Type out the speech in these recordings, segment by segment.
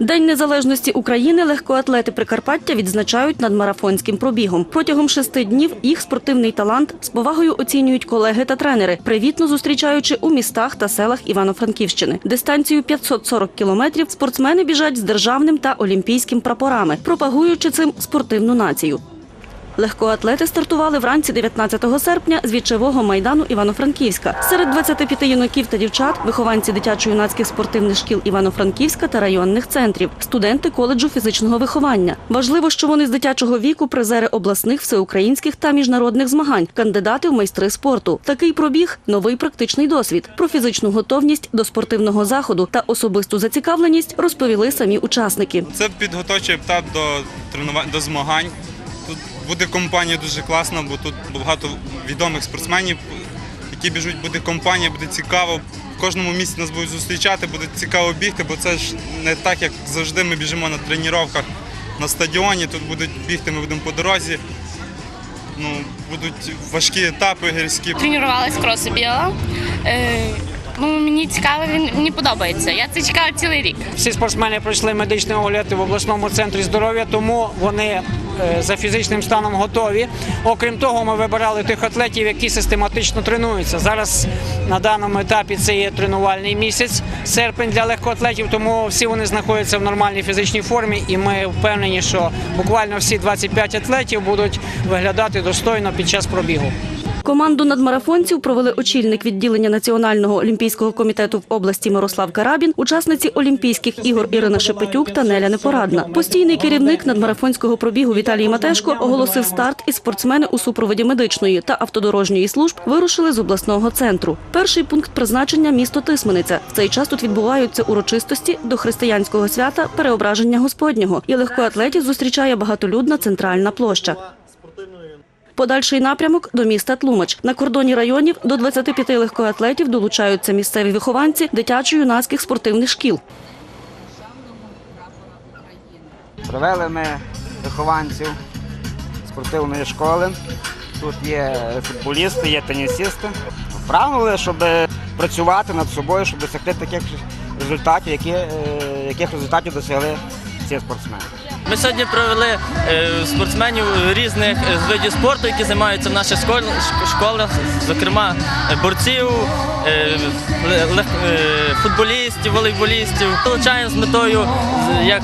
День незалежності України легкоатлети Прикарпаття відзначають над марафонським пробігом. Протягом шести днів їх спортивний талант з повагою оцінюють колеги та тренери, привітно зустрічаючи у містах та селах Івано-Франківщини. Дистанцію 540 кілометрів спортсмени біжать з державним та олімпійським прапорами, пропагуючи цим спортивну націю. Легкоатлети стартували вранці 19 серпня з вічевого майдану Івано-Франківська. Серед 25 юнаків та дівчат вихованці дитячо-юнацьких спортивних шкіл Івано-Франківська та районних центрів, студенти коледжу фізичного виховання. Важливо, що вони з дитячого віку призери обласних, всеукраїнських та міжнародних змагань, кандидати в майстри спорту. Такий пробіг новий практичний досвід. Про фізичну готовність до спортивного заходу та особисту зацікавленість розповіли самі учасники. Це підготовчий етап до тренувань до змагань. Буде компанія дуже класна, бо тут багато відомих спортсменів, які біжуть, буде компанія, буде цікаво. В кожному місці нас будуть зустрічати, буде цікаво бігти, бо це ж не так, як завжди ми біжимо на тренуваннях на стадіоні. Тут будуть бігти, ми будемо по дорозі. Ну, будуть важкі етапи гірські. тренувалась кроси бігала. Ну, мені цікаво, він мені подобається. Я це чекала цілий рік. Всі спортсмени пройшли медичний огляд в обласному центрі здоров'я, тому вони е, за фізичним станом готові. Окрім того, ми вибирали тих атлетів, які систематично тренуються. Зараз на даному етапі це є тренувальний місяць, серпень для легкоатлетів, тому всі вони знаходяться в нормальній фізичній формі, і ми впевнені, що буквально всі 25 атлетів будуть виглядати достойно під час пробігу. Команду надмарафонців провели очільник відділення Національного олімпійського комітету в області Мирослав Карабін, учасниці Олімпійських ігор Ірина Шепетюк та Неля Непорадна. Постійний керівник надмарафонського пробігу Віталій Матешко оголосив старт, і спортсмени у супроводі медичної та автодорожньої служб вирушили з обласного центру. Перший пункт призначення місто Тисмениця. В цей час тут відбуваються урочистості до християнського свята переображення Господнього, і легкоатлетів зустрічає багатолюдна центральна площа. Подальший напрямок до міста Тлумач. На кордоні районів до 25 легкоатлетів долучаються місцеві вихованці дитячо-юнацьких спортивних шкіл. Привели ми вихованців спортивної школи. Тут є футболісти, є тенісісти. Прагнули, щоб працювати над собою, щоб досягти таких результатів, е, яких результатів досягли ці спортсмени. Ми сьогодні провели е, спортсменів різних е, видів спорту, які займаються в наших школ- школах, зокрема е, борців, футболістів, волейболістів. Долучаємо з метою, як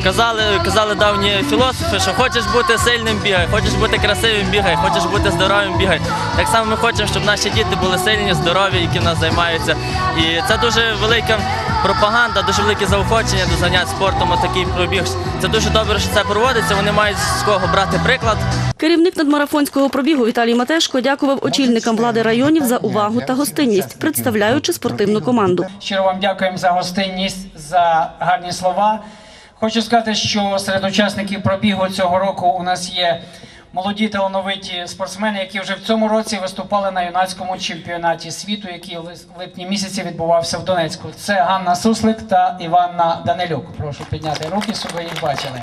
сказали, казали давні філософи, що хочеш бути сильним бігай, хочеш бути красивим бігай, хочеш бути здоровим бігай. Так само ми хочемо, щоб наші діти були сильні, здорові, які в нас займаються. І це дуже велика пропаганда, дуже велике заохочення до занять спортом. Такий пробіг. Це дуже добре, що це проводиться. Вони мають з кого брати приклад. Керівник надмарафонського пробігу Віталій Матешко дякував очільникам влади районів за увагу та гостинність, представляючи спортивну команду. Щиро вам дякуємо за гостинність, за гарні слова. Хочу сказати, що серед учасників пробігу цього року у нас є молоді талановиті спортсмени, які вже в цьому році виступали на юнацькому чемпіонаті світу, який в липні місяці відбувався в Донецьку. Це Ганна Суслик та Іванна Данилюк. Прошу підняти руки, щоб ви їх бачили.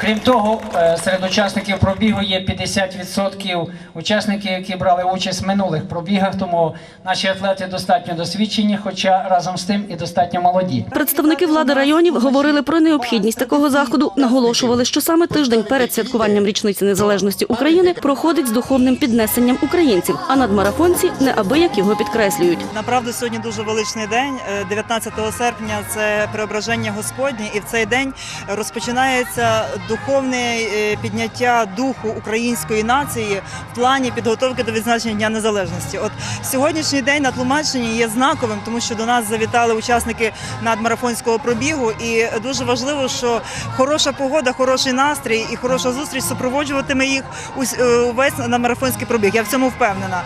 Крім того, е, серед учасників пробігу є 50% учасників, які брали участь в минулих пробігах, тому наші атлети достатньо досвідчені, хоча разом з тим і достатньо молоді. Представники влади районів говорили про необхідність такого заходу, наголошували, що саме тиждень перед святкуванням річниці незалежності України проходить з духовним піднесенням українців, а надмарафонці неабияк його підкреслюють. Направду сьогодні дуже величний день. Е, 19 серпня це преображення Господнє, і в цей день розпочинається духовне е, підняття духу української нації в плані підготовки до відзначення Дня Незалежності. От сьогоднішній день на Тлумаччині є знаковим, тому що до нас завітали учасники надмарафонського пробігу, і дуже важливо, що хороша погода, хороший настрій і хороша зустріч супроводжуватиме їх е, увесь на марафонський пробіг. Я в цьому впевнена.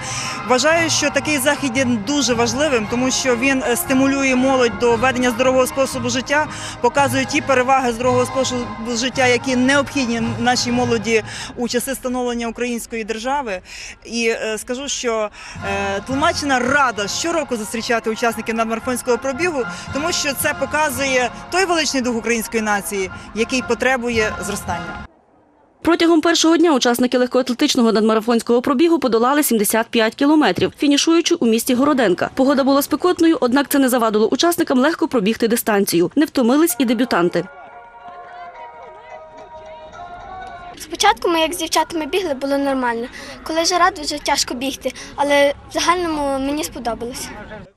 Вважаю, що такий захід є дуже важливим, тому що він е, стимулює молодь до ведення здорового способу життя, показує ті переваги здорового способу життя, які необхідні нашій молоді у часи становлення української держави. І е, скажу, що е, Тлумаччина рада щороку зустрічати учасників надмарафонського пробігу, тому що це показує той величний дух української нації, який потребує зростання. Протягом першого дня учасники легкоатлетичного надмарафонського пробігу подолали 75 кілометрів, фінішуючи у місті Городенка. Погода була спекотною, однак це не завадило учасникам легко пробігти дистанцію. Не втомились і дебютанти. Спочатку ми, як з дівчатами бігли, було нормально. Коли жара, дуже тяжко бігти, але в загальному мені сподобалося.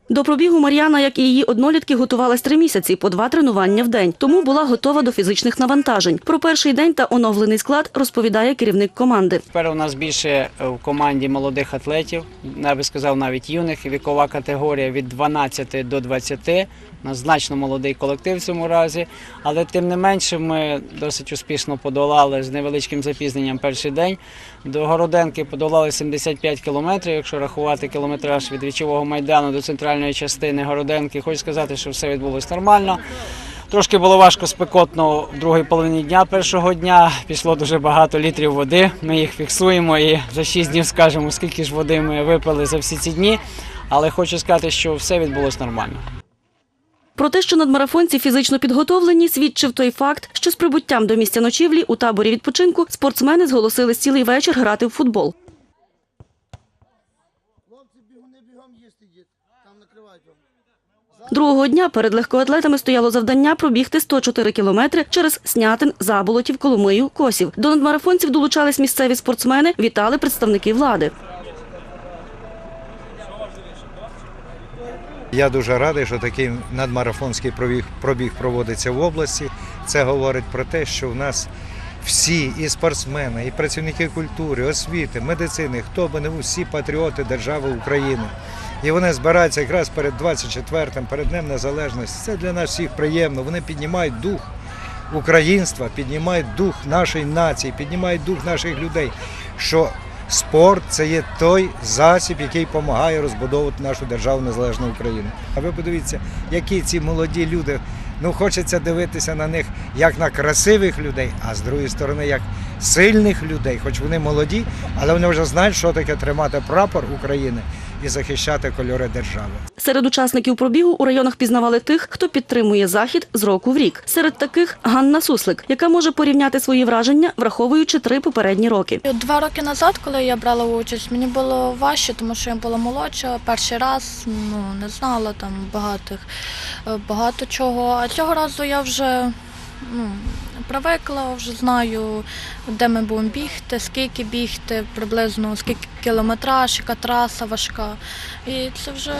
До пробігу Мар'яна, як і її однолітки, готувалась три місяці по два тренування в день, тому була готова до фізичних навантажень. Про перший день та оновлений склад розповідає керівник команди. Тепер у нас більше е, в команді молодих атлетів, я би сказав, навіть юних. Вікова категорія від 12 до 20. У нас значно молодий колектив в цьому разі, але тим не менше ми досить успішно подолали з невеличким запізненням перший день. До Городенки подолали 75 кілометрів, якщо рахувати кілометраж від річового майдану до центральної частини Городенки. Хочу сказати, що все відбулось нормально. Трошки було важко спекотно в другій половині дня першого дня. Пішло дуже багато літрів води. Ми їх фіксуємо і за 6 днів скажемо, скільки ж води ми випили за всі ці дні. Але хочу сказати, що все відбулось нормально. Про те, що надмарафонці фізично підготовлені, свідчив той факт, що з прибуттям до місця ночівлі у таборі відпочинку спортсмени зголосились цілий вечір грати в футбол. Другого дня перед легкоатлетами стояло завдання пробігти 104 кілометри через Снятин, Заболотів, Коломию, Косів. До надмарафонців долучались місцеві спортсмени, вітали представники влади. Я дуже радий, що такий надмарафонський пробіг, проводиться в області. Це говорить про те, що в нас всі і спортсмени, і працівники культури, освіти, медицини, хто би не був, всі патріоти держави України. І вони збираються якраз перед 24-м, перед Днем Незалежності. Це для нас всіх приємно. Вони піднімають дух українства, піднімають дух нашої нації, піднімають дух наших людей. Що спорт це є той засіб, який допомагає розбудовувати нашу державу незалежну Україну. А ви подивіться, які ці молоді люди. Ну, хочеться дивитися на них як на красивих людей, а з другої сторони, як сильних людей, хоч вони молоді, але вони вже знають, що таке тримати прапор України і захищати кольори держави. Серед учасників пробігу у районах пізнавали тих, хто підтримує захід з року в рік. Серед таких Ганна Суслик, яка може порівняти свої враження, враховуючи три попередні роки. Два роки назад, коли я брала участь, мені було важче, тому що я була молодша. Перший раз ну не знала там багатих е, багато чого. А цього разу я вже ну, привикла, вже знаю, де ми будемо бігти, скільки бігти, приблизно скільки кілометраж, яка траса важка. І це вже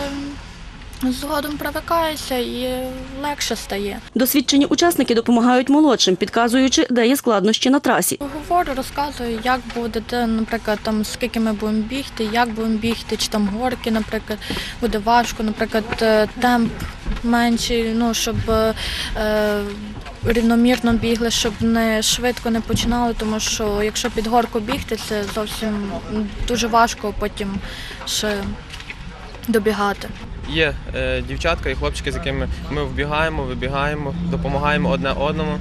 згодом привикаєшся і легше стає. Досвідчені учасники допомагають молодшим, підказуючи, де є складнощі на трасі. Говорю, розказую, як буде, де, наприклад, там скільки ми будемо бігти, як будемо бігти, чи там горки, наприклад, буде важко, наприклад, е, темп менший, ну щоб е, е, рівномірно бігли, щоб не швидко не починали, тому що якщо під горку бігти, це зовсім дуже важко потім ще добігати. Є е, дівчатка і хлопчики, з якими ми вбігаємо, вибігаємо, допомагаємо одне одному.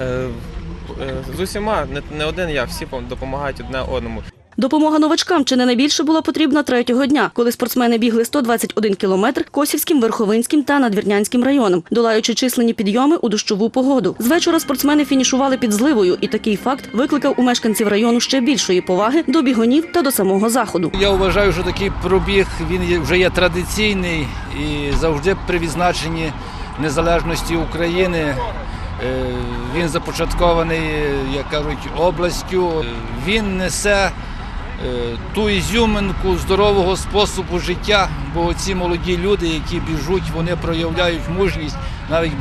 Е, е, з усіма, не, не один я, всі допомагають одне одному. Допомога новачкам чи не найбільше була потрібна третього дня, коли спортсмени бігли 121 кілометр Косівським, Верховинським та Надвірнянським районом, долаючи численні підйоми у дощову погоду. З вечора спортсмени фінішували під зливою, і такий факт викликав у мешканців району ще більшої поваги до бігунів та до самого заходу. Я вважаю, що такий пробіг він вже є традиційний і завжди при відзначенні незалежності України. е, Він започаткований, як кажуть, областю. Він несе ту ізюминку здорового способу життя, бо ці молоді люди, які біжуть, вони проявляють мужність. Навіть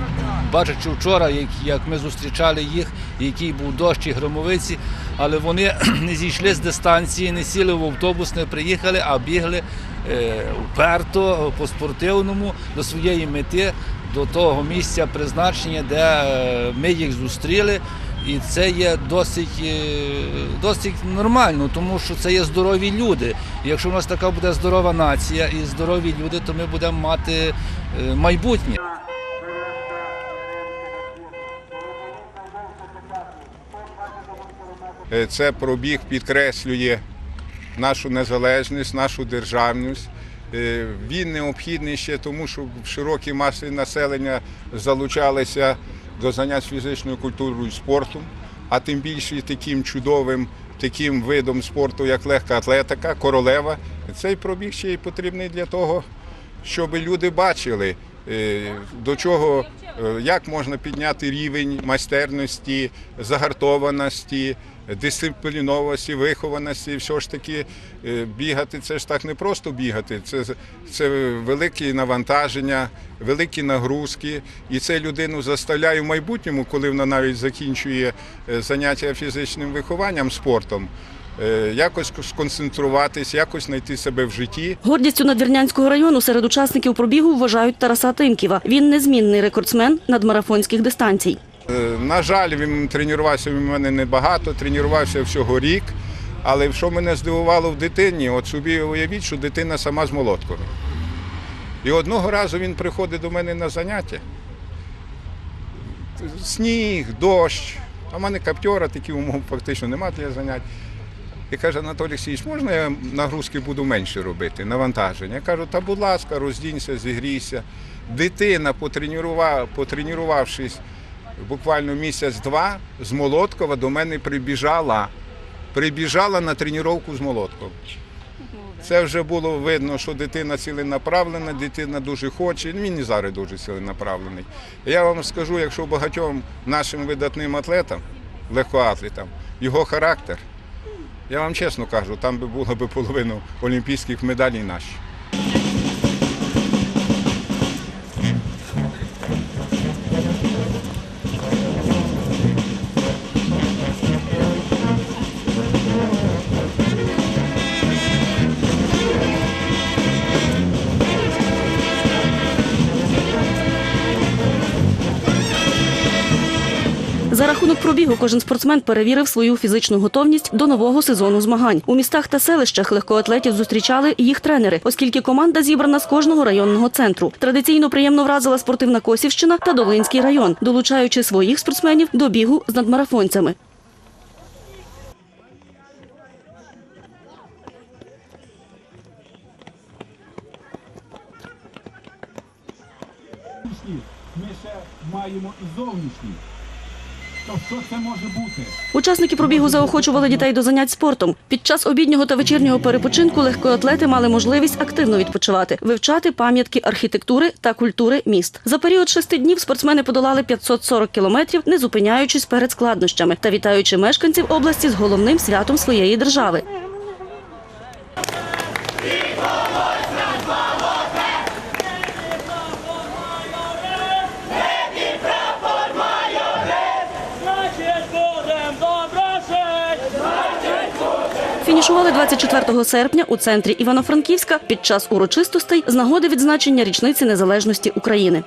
бачачи вчора, як, ми зустрічали їх, який був дощ і громовиці, але вони не зійшли з дистанції, не сіли в автобус, не приїхали, а бігли е, вперто по спортивному до своєї мети, до того місця призначення, де е, ми їх зустріли. І це є досить, е, досить нормально, тому що це є здорові люди. І якщо в нас така буде здорова нація і здорові люди, то ми будемо мати е, майбутнє. Е, Це пробіг підкреслює нашу незалежність, нашу державність. Він необхідний ще тому, що широкі маси населення залучалися до занять фізичною культурою і спортом. а тим більше таким чудовим таким видом спорту, як легка атлетика, королева. Цей пробіг ще й потрібний для того, щоб люди бачили, е, до чого, е, як можна підняти рівень майстерності, загартованості, дисципліновості, вихованості. Все ж таки е, бігати це ж так не просто бігати, це, це великі навантаження, великі нагрузки. І це людину заставляє в майбутньому, коли вона навіть закінчує е, заняття фізичним вихованням, спортом. е, Якось сконцентруватись, якось знайти себе в житті. Гордістю надвірнянського району серед учасників пробігу вважають Тараса Тимківа. Він незмінний рекордсмен надмарафонських дистанцій. Е, На жаль, він тренувався в мене небагато, тренувався всього рік. Але що мене здивувало в дитині, от собі уявіть, що дитина сама з молоткою. І одного разу він приходить до мене на заняття. Сніг, дощ, а в мене каптьора, таких умов фактично немає для занять. І каже, Анатолій Олексійович, можна я нагрузки буду менше робити, навантаження? Я кажу, та будь ласка, роздінься, зігрійся. Дитина, потренував, потренувавшись буквально місяць-два, з Молоткова до мене прибіжала. Прибіжала на тренування з Молоткова. Це вже було видно, що дитина ціленаправлена, дитина дуже хоче. Він і зараз дуже ціленаправлений. Я вам скажу, якщо багатьом нашим видатним атлетам, легкоатлетам, його характер, я вам чесно кажу, там би було б половину олімпійських медалей наші. Пробігу кожен спортсмен перевірив свою фізичну готовність до нового сезону змагань. У містах та селищах легкоатлетів зустрічали їх тренери, оскільки команда зібрана з кожного районного центру. Традиційно приємно вразила спортивна Косівщина та Долинський район, долучаючи своїх спортсменів до бігу з надмарафонцями. Ми ще маємо і зовнішні. То що це може бути? Учасники пробігу заохочували дітей до занять спортом. Під час обіднього та вечірнього перепочинку легкоатлети мали можливість активно відпочивати, вивчати пам'ятки архітектури та культури міст. За період шести днів спортсмени подолали 540 кілометрів, не зупиняючись перед складнощами та вітаючи мешканців області з головним святом своєї держави. Фінішували 24 серпня у центрі Івано-Франківська під час урочистостей з нагоди відзначення річниці незалежності України.